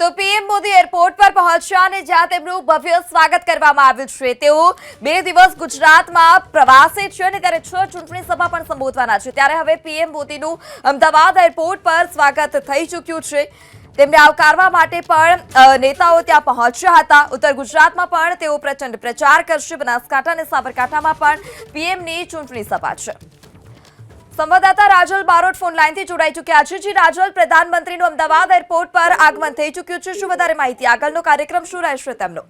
તો PM Modi airport પર પહોંચ્યા અને જ્યાં તેમનું ભવ્ય સ્વાગત કરવામાં આવ્યું છે. તેઓ બે દિવસ ગુજરાતમાં પ્રવાસે છે અને ત્યારે છ ચૂંટણી સભા પણ સંબોધવાના છે. ત્યારે હવે પીએમ મોદીનું અમદાવાદ એરપોર્ટ પર સ્વાગત થઈ ચૂક્યું છે. તેમને આવકારવા માટે પણ નેતાઓ ત્યાં પહોંચ્યા હતા. ઉત્તર ગુજરાતમાં પણ તેઓ પ્રચંડ પ્રચાર કરશે. બનાસકાંઠા અને સાબરકાંઠામાં પણ પીએમની ચૂંટણી સભા છે. સંવાદદાતા રાજલ બારોટ ફોન લાઈનથી જોડાઈ ચૂક્યા છે. જી, રાજલ, પ્રધાનમંત્રીનું અમદાવાદ એરપોર્ટ પર આગમન થઈ ચૂક્યું છે. શું વધારે માહિતી? આગળનો કાર્યક્રમ શું રહેશે તેમનો?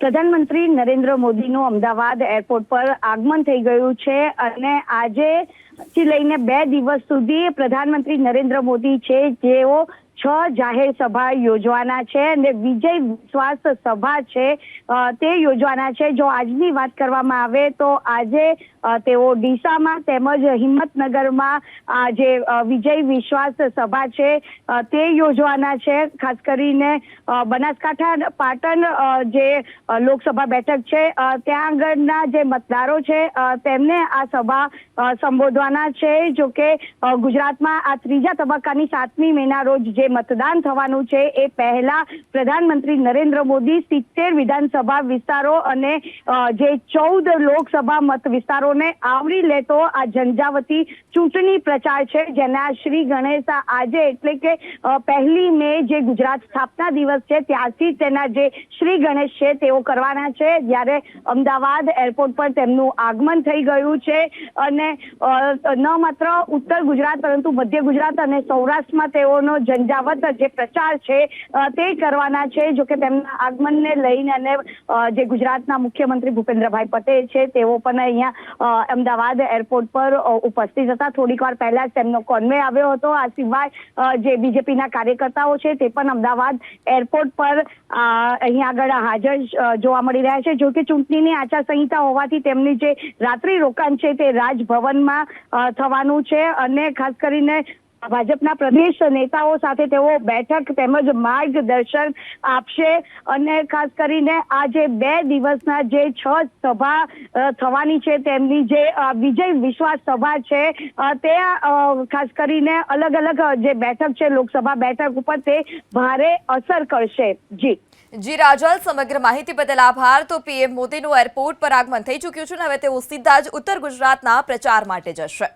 પ્રધાનમંત્રી નરેન્દ્ર મોદીનું અમદાવાદ એરપોર્ટ પર આગમન થઈ ગયું છે અને આજે થી લઈને બે દિવસ સુધી પ્રધાનમંત્રી નરેન્દ્ર મોદી છે જેઓ છ જાહેર સભા યોજવાના છે અને વિજય વિશ્વાસ સભા છે. તે યોજવાના છે. જો આજની વાત કરવામાં આવે તો આજે તેઓ ડીસામાં તેમજ હિંમતનગરમાં આ જે વિજય વિશ્વાસ સભા છે. તે યોજવાના છે. ખાસ કરીને બનાસકાંઠા પાટણ જે લોકસભા બેઠક છે ત્યાં આગળના જે મતદારો છે તેમને આ સભા સંબોધવાના છે. જો કે ગુજરાતમાં આ ત્રીજા તબક્કાની સાતમી મેના રોજ જે મતદાન થવાનું છે એ પહેલા પ્રધાનમંત્રી નરેન્દ્ર મોદી સિત્તેર વિધાનસભા વિસ્તારો અને જે ચૌદ લોકસભા મત વિસ્તારોને આવરી લેતો આ ઝંઝાવતી ચૂંટણી પ્રચાર છે, જેના શ્રી ગણેશ આજે એટલે કે પહેલી મે જે ગુજરાત સ્થાપના દિવસ છે, ત્યારથી તેના જે શ્રી ગણેશ છે તેઓ કરવાના છે. જ્યારે અમદાવાદ એરપોર્ટ પર તેમનું આગમન થઈ ગયું છે અને ન માત્ર ઉત્તર ગુજરાત પરંતુ મધ્ય ગુજરાત અને સૌરાષ્ટ્રમાં તેઓનો ઝંઝાવત જે પ્રચાર છે તે કરવાના છે. જો કે તેમના આગમનને લઈને અને જે ગુજરાતના મુખ્યમંત્રી ભૂપેન્દ્રભાઈ પટેલ છે, તેઓ પણ અહીંયા અમદાવાદ એરપોર્ટ પર ઉપસ્થિત હતા. થોડીક વાર પહેલા જ તેમનો કોન્વે આવ્યો હતો. આ સિવાય જે બીજેપીના કાર્યકર્તાઓ છે, તે પણ અમદાવાદ એરપોર્ટ પર અહીંયા આગળ હાજર જોવા મળી રહ્યા છે. જો કે ચૂંટણીની આચારસંહિતા હોવાથી તેમની જે રાત્રિ રોકાણ છે, તે રાજભવનમાં થવાનું છે. અને ખાસ કરીને ભાજપના પ્રદેશ નેતાઓ સાથે તેઓ બેઠક તેમજ માર્ગદર્શન આપશે અને ખાસ કરીને આ જે બે દિવસના જે છ સભા થવાની છે તેમની જે વિજય વિશ્વાસ સભા છે તે ખાસ કરીને અલગ અલગ જે બેઠક છે લોકસભા બેઠક ઉપર તે ભારે અસર કરશે. જી. જી રાજલ સમગ્ર માહિતી બદલ આભાર. તો પીએમ મોદીનું એરપોર્ટ પર આગમન થઈ ચૂક્યું છે અને હવે તેઓ સીધા જ ઉત્તર ગુજરાતના પ્રચાર માટે જશે.